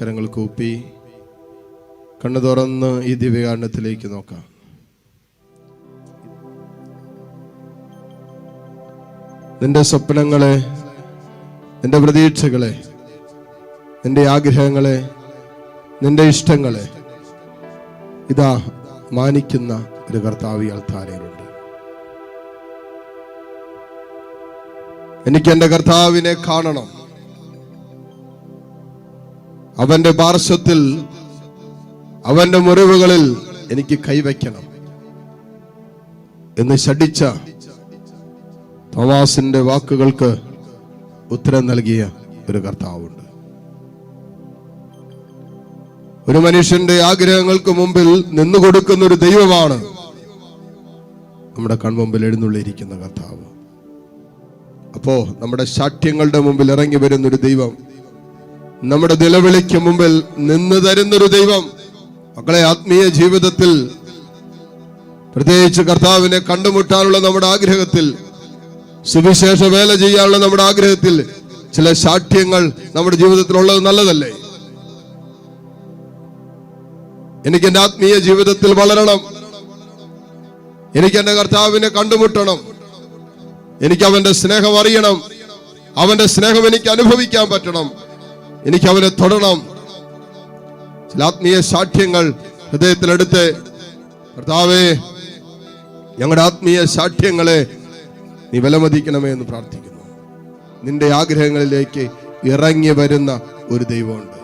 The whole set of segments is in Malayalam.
കരങ്ങൾ കൂപ്പി കണ്ണു തുറന്ന് ഈ ദിവ്യകാരണത്തിലേക്ക് നോക്കാം. നിന്റെ സ്വപ്നങ്ങളെ നിന്റെ പ്രതീക്ഷകളെ നിന്റെ ആഗ്രഹങ്ങളെ നിന്റെ ഇഷ്ടങ്ങളെ ഇതാ മാനിക്കുന്ന ഒരു കർത്താവ് അൾത്താരയിലുണ്ട് എനിക്ക് എന്റെ കർത്താവിനെ കാണണം. അവന്റെ പാർശ്വത്തിൽ അവന്റെ മുറിവുകളിൽ എനിക്ക് കൈവയ്ക്കണം എന്ന് ശഠിച്ച പ്രവാസിന്റെ വാക്കുകൾക്ക് ഉത്തരം നൽകിയ ഒരു കർത്താവുണ്ട്. ഒരു മനുഷ്യന്റെ ആഗ്രഹങ്ങൾക്ക് മുമ്പിൽ നിന്നു കൊടുക്കുന്ന ഒരു ദൈവമാണ് നമ്മുടെ കൺമുമ്പിൽ എഴുന്നള്ളിയിരിക്കുന്ന കർത്താവ്. അപ്പോ നമ്മുടെ ശാഠ്യങ്ങളുടെ മുമ്പിൽ ഇറങ്ങി വരുന്ന ഒരു ദൈവം നമ്മുടെ നിലവിളിക്ക് മുമ്പിൽ നിന്ന് തരുന്നൊരു ദൈവം. മക്കളെ ആത്മീയ ജീവിതത്തിൽ പ്രത്യേകിച്ച് കർത്താവിനെ കണ്ടുമുട്ടാനുള്ള നമ്മുടെ ആഗ്രഹത്തിൽ സുവിശേഷ വേല ചെയ്യാനുള്ള നമ്മുടെ ആഗ്രഹത്തിൽ ചില ശാഠ്യങ്ങൾ നമ്മുടെ ജീവിതത്തിൽ ഉള്ളത് നല്ലതല്ലേ? എനിക്ക് എന്റെ ആത്മീയ ജീവിതത്തിൽ വളരണം. എനിക്ക് എന്റെ കർത്താവിനെ കണ്ടുമുട്ടണം. എനിക്ക് അവന്റെ സ്നേഹം അറിയണം. അവന്റെ സ്നേഹം എനിക്ക് അനുഭവിക്കാൻ പറ്റണം. എനിക്ക് അവനെ തൊടണം. ചില ആത്മീയ സാക്ഷ്യങ്ങൾ ഹൃദയത്തിലെടുത്ത് കർത്താവേ ഞങ്ങളുടെ ആത്മീയ സാക്ഷ്യങ്ങളെ നീ വിലമതിക്കണമേ എന്ന് പ്രാർത്ഥിക്കുന്നു. നിന്റെ ആഗ്രഹങ്ങളിലേക്ക് ഇറങ്ങി വരുന്ന ഒരു ദൈവമുണ്ട്.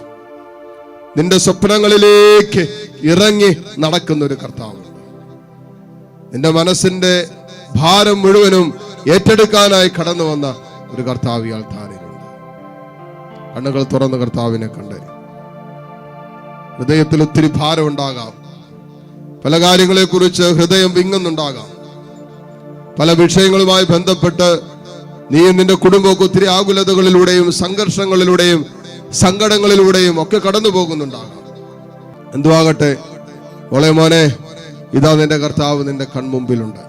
നിന്റെ സ്വപ്നങ്ങളിലേക്ക് ഇറങ്ങി നടക്കുന്ന ഒരു കർത്താവുണ്ട്. നിന്റെ മനസ്സിന്റെ ഭാരം മുഴുവനും ഏറ്റെടുക്കാനായി കടന്നു വന്ന ഒരു കർത്താവിയാൽ താരയിലുണ്ട് കണ്ണുകൾ തുറന്ന് കർത്താവിനെ കണ്ട്. ഹൃദയത്തിൽ ഒത്തിരി ഭാരം ഉണ്ടാകാം. പല കാര്യങ്ങളെ കുറിച്ച് ഹൃദയം വിങ്ങുന്നുണ്ടാകാം. പല വിഷയങ്ങളുമായി ബന്ധപ്പെട്ട് നീ നിന്റെ കുടുംബമൊക്കെ ഒത്തിരി ആകുലതകളിലൂടെയും സംഘർഷങ്ങളിലൂടെയും സങ്കടങ്ങളിലൂടെയും ഒക്കെ കടന്നു പോകുന്നുണ്ടാകാം. എന്തുവാകട്ടെ മോളെ മോനെ ഇതാ നിന്റെ കർത്താവ് നിന്റെ കൺമുമ്പിലുണ്ട്.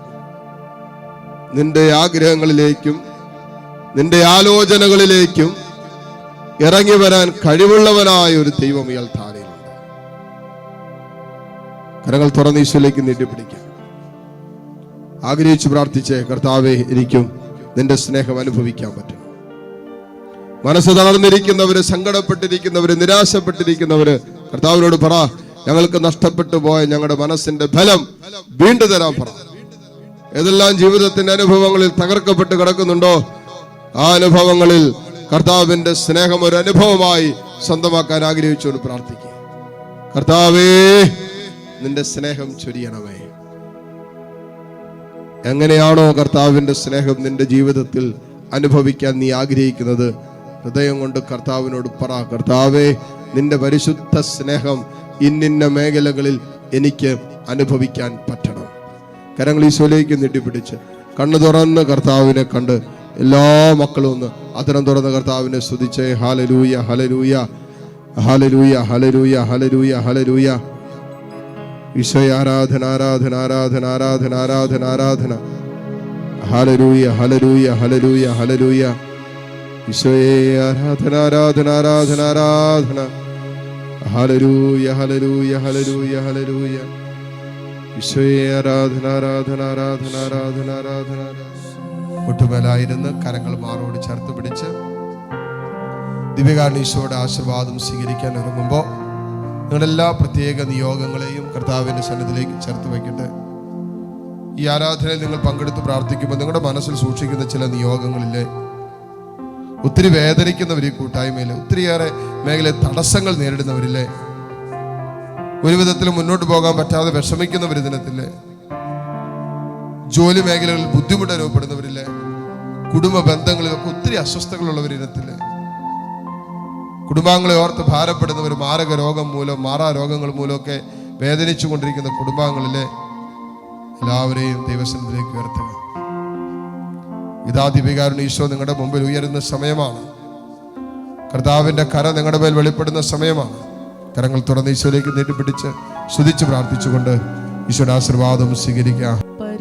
നിന്റെ ആഗ്രഹങ്ങളിലേക്കും നിന്റെ ആലോചനകളിലേക്കും ഇറങ്ങി വരാൻ കഴിവുള്ളവനായ ഒരു ദൈവം ഇയാൾ താനയിലുണ്ട് കരങ്ങൾ തുറന്ന് ഈശോയിലേക്ക് നീട്ടിപ്പിടിക്കാം ആഗ്രഹിച്ചു പ്രാർത്ഥിച്ച് കർത്താവെ എനിക്കും നിന്റെ സ്നേഹം അനുഭവിക്കാൻ പറ്റും മനസ്സ് തളർന്നിരിക്കുന്നവര് സങ്കടപ്പെട്ടിരിക്കുന്നവര് നിരാശപ്പെട്ടിരിക്കുന്നവര് കർത്താവിനോട് പറ ഞങ്ങൾക്ക് നഷ്ടപ്പെട്ടു പോയ ഞങ്ങളുടെ മനസ്സിന്റെ ഫലം വീണ്ടു തരാൻ പറ. ഏതെല്ലാം ജീവിതത്തിന്റെ അനുഭവങ്ങളിൽ തകർക്കപ്പെട്ട് കിടക്കുന്നുണ്ടോ ആ അനുഭവങ്ങളിൽ കർത്താവിന്റെ സ്നേഹം ഒരു അനുഭവമായി സ്വന്തമാക്കാൻ ആഗ്രഹിച്ചുകൊണ്ട് പ്രാർത്ഥിക്കുക. കർത്താവേ നിന്റെ സ്നേഹം ചൊരിയണമേ. എങ്ങനെയാണോ കർത്താവിന്റെ സ്നേഹം നിന്റെ ജീവിതത്തിൽ അനുഭവിക്കാൻ നീ ആഗ്രഹിക്കുന്നത്? ഹൃദയം കൊണ്ട് കർത്താവിനോട് പറ കർത്താവേ നിന്റെ പരിശുദ്ധ സ്നേഹം ഇന്നിന്ന മേഖലകളിൽ എനിക്ക് അനുഭവിക്കാൻ പറ്റണം. കരങ്ങൾ ഈശോയിലേക്ക് നീട്ടിപ്പിടിച്ച് കണ്ണു തുറന്ന് കർത്താവിനെ കണ്ട് എല്ലാ മക്കളും ഒന്ന് അതിനം തുറന്ന കർത്താവിനെ സ്തുതിച്ച്. ഹലലൂയ ഹലലൂയ ഹലലൂയ ഹലലൂയ ഹലലൂയ ഹലലൂയ ഈശോയ ആരാധന ആരാധന ആരാധന ആരാധന ആരാധന ആരാധന. ഹലലൂയ ഹലലൂയ ഹലലൂയ ഹലലൂയ ഈശോയെ ആരാധന ആരാധന ആരാധന ആരാധന. ഹലലൂയ ഹലലൂയ ഹലലൂയ ഹലലൂയ ഈശോയെ ആരാധന ആരാധന ആരാധന ആരാധന ആരാധന. മുട്ടുമേലായിരുന്ന് കരങ്ങൾ മാറോട് ചേർത്ത് പിടിച്ച്. ദിവ്യകാണീശോയുടെ ആശീർവാദം സ്വീകരിക്കാൻ ഒരുങ്ങുമ്പോൾ നിങ്ങളെല്ലാ പ്രത്യേക നിയോഗങ്ങളെയും കർത്താവിന്റെ സന്നിധിയിലേക്ക് ചേർത്ത് വയ്ക്കട്ടെ. ഈ ആരാധനയിൽ നിങ്ങൾ പങ്കെടുത്ത് പ്രാർത്ഥിക്കുമ്പോൾ നിങ്ങളുടെ മനസ്സിൽ സൂക്ഷിക്കുന്ന ചില നിയോഗങ്ങളില്ലേ ഒത്തിരി വേദനിക്കുന്നവർ ഈ കൂട്ടായ്മയിൽ ഒത്തിരിയേറെ മേഖലയിൽ തടസ്സങ്ങൾ നേരിടുന്നവരില്ലേ ഒരു വിധത്തിൽ മുന്നോട്ട് പോകാൻ പറ്റാതെ വിഷമിക്കുന്നവർ ഇതിനത്തില്ലേ ജോലി മേഖലകളിൽ ബുദ്ധിമുട്ട് അനുഭവപ്പെടുന്നവരില്ലേ? കുടുംബ ബന്ധങ്ങളിലൊക്കെ ഒത്തിരി അസ്വസ്ഥതകളുള്ളവർ ഇനത്തില്ലേ കുടുംബാംഗങ്ങളെ ഓർത്ത് ഭാരപ്പെടുന്നവർ മാരക രോഗം മൂലം മാറാ രോഗങ്ങൾ മൂലമൊക്കെ വേദനിച്ചു കൊണ്ടിരിക്കുന്ന കുടുംബാംഗങ്ങളിലെ എല്ലാവരെയും ദൈവസനത്തിലേക്ക് ഉയർത്തുക. ഇതാദിപികാരുණ ഈശോ നിങ്ങളുടെ മുമ്പിൽ ഉയരുന്ന സമയമാണ്. കർത്താവിന്റെ കര നിങ്ങളുടെ മേൽ വെളിപ്പെടുന്ന സമയമാണ്. കരങ്ങൾ തുറന്ന് ഈശോയിലേക്ക് നീട്ടിപ്പിടിച്ച് സ്തുതിച്ച് പ്രാർത്ഥിച്ചുകൊണ്ട് ഈശോയുടെ ആശീർവാദം സ്വീകരിക്കാം.